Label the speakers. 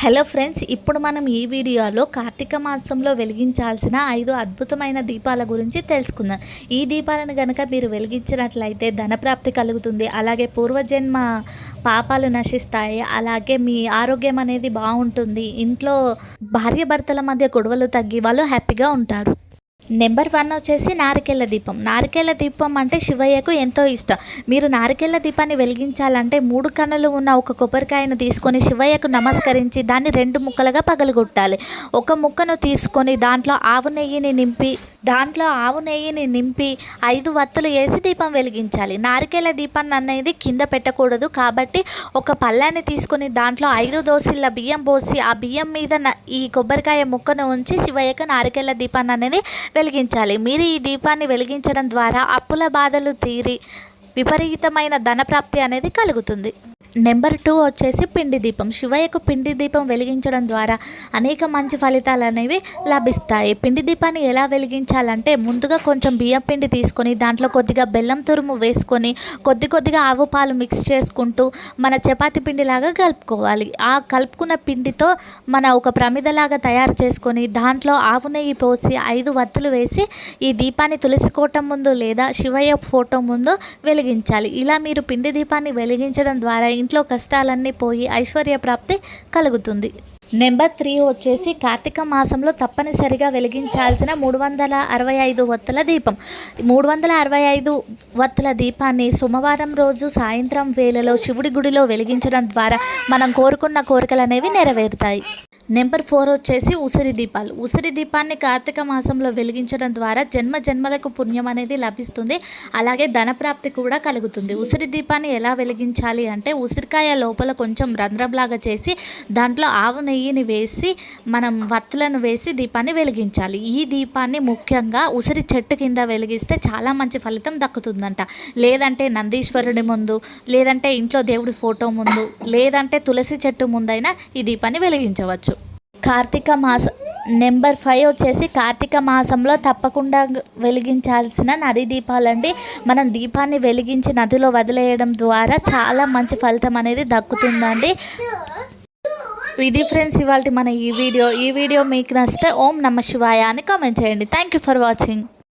Speaker 1: Hello friends ఇప్పుడు మనం ఈ వీడియోలో కార్తీక మాసంలో వెలిగించాల్సిన ఐదు అద్భుతమైన దీపాల గురించి తెలుసుకుందాం. ఈ దీపాలను కనుక మీరు వెలిగించినట్లయితే ధనప్రాప్తి కలుగుతుంది. అలాగే పూర్వజన్మ పాపాలు నశిస్తాయి. అలాగే మీ ఆరోగ్యం అనేది బాగుంటుంది. ఇంట్లో భార్య భర్తల మధ్య గొడవలు తగ్గి వాళ్ళు హ్యాపీగా ఉంటారు. నెంబర్ వన్ వచ్చేసి నారికేళ్ళ దీపం. నారికేళ్ళ దీపం అంటే శివయ్యకు ఎంతో ఇష్టం. మీరు నారికేళ్ళ దీపాన్ని వెలిగించాలంటే మూడు కన్నులు ఉన్న ఒక కొబ్బరికాయను తీసుకొని శివయ్యకు నమస్కరించి దాన్ని రెండు ముక్కలుగా పగలగొట్టాలి. ఒక ముక్కను తీసుకొని దాంట్లో ఆవు నెయ్యిని నింపి దాంట్లో ఆవు నెయ్యిని నింపి ఐదు వత్తులు వేసి దీపం వెలిగించాలి. నారికేల దీపాన్ని అనేది కింద పెట్టకూడదు. కాబట్టి ఒక పళ్ళాన్ని తీసుకొని దాంట్లో ఐదు దోసిళ్ళ బియ్యం పోసి ఆ బియ్యం మీద ఈ కొబ్బరికాయ ముక్కను ఉంచి శివయ్యకు నారికేళ్ళ దీపాన్ని అనేది వెలిగించాలి. మీరు ఈ దీపాన్ని వెలిగించడం ద్వారా అప్పుల బాధలు తీరి విపరీతమైన ధనప్రాప్తి అనేది కలుగుతుంది. నెంబర్ టూ వచ్చేసి పిండి దీపం. శివయ్యకు పిండి దీపం వెలిగించడం ద్వారా అనేక మంచి ఫలితాలు అనేవి లభిస్తాయి. పిండి దీపాన్ని ఎలా వెలిగించాలంటే ముందుగా కొంచెం బియ్యం పిండి తీసుకొని దాంట్లో కొద్దిగా బెల్లం తురుము వేసుకొని కొద్ది కొద్దిగా ఆవు పాలు మిక్స్ చేసుకుంటూ మన చపాతి పిండిలాగా కలుపుకోవాలి. ఆ కలుపుకున్న పిండితో మన ఒక ప్రమిదలాగా తయారు చేసుకొని దాంట్లో ఆవు నెయ్యి పోసి ఐదు వత్తులు వేసి ఈ దీపాన్ని తులసి కోట ముందు లేదా శివయ్య ఫోటో ముందు వెలిగించాలి. ఇలా మీరు పిండి దీపాన్ని వెలిగించడం ద్వారా ఇంట్లో కష్టాలన్నీ పోయి ఐశ్వర్య ప్రాప్తి కలుగుతుంది. నెంబర్ త్రీ వచ్చేసి కార్తీక మాసంలో తప్పనిసరిగా వెలిగించాల్సిన మూడు వందల అరవై ఐదు వత్తుల దీపం. మూడు వందల అరవై ఐదు వత్తుల దీపాన్ని సోమవారం రోజు సాయంత్రం వేళలో శివుడి గుడిలో వెలిగించడం ద్వారా మనం కోరుకున్న కోరికలు అనేవి నెరవేరుతాయి. నెంబర్ ఫోర్ వచ్చేసి ఉసిరి దీపాలు. ఉసిరి దీపాన్ని కార్తీక మాసంలో వెలిగించడం ద్వారా జన్మ జన్మలకు పుణ్యం అనేది లభిస్తుంది. అలాగే ధనప్రాప్తి కూడా కలుగుతుంది. ఉసిరి దీపాన్ని ఎలా వెలిగించాలి అంటే ఉసిరికాయ లోపల కొంచెం రంధ్రంలాగా చేసి దాంట్లో ఆవు నెయ్యిని వేసి మనం వత్తులను వేసి దీపాన్ని వెలిగించాలి. ఈ దీపాన్ని ముఖ్యంగా ఉసిరి చెట్టు కింద వెలిగిస్తే చాలా మంచి ఫలితం దక్కుతుందంట. లేదంటే నందీశ్వరుడి ముందు లేదంటే ఇంట్లో దేవుడి ఫోటో ముందు లేదంటే తులసి చెట్టు ముందైనా ఈ దీపాన్ని వెలిగించవచ్చు. కార్తీక మాసం నెంబర్ ఫైవ్ వచ్చేసి కార్తీక మాసంలో తప్పకుండా వెలిగించాల్సిన నది దీపాలండి. మనం దీపాన్ని వెలిగించి నదిలో వదిలేయడం ద్వారా చాలా మంచి ఫలితం అనేది దక్కుతుందండి. ఇది ఫ్రెండ్స్ ఇవాళ మన ఈ వీడియో. ఈ వీడియో మీకు నచ్చితే ఓం నమ శివాయ అని కామెంట్ చేయండి. Thank you for watching.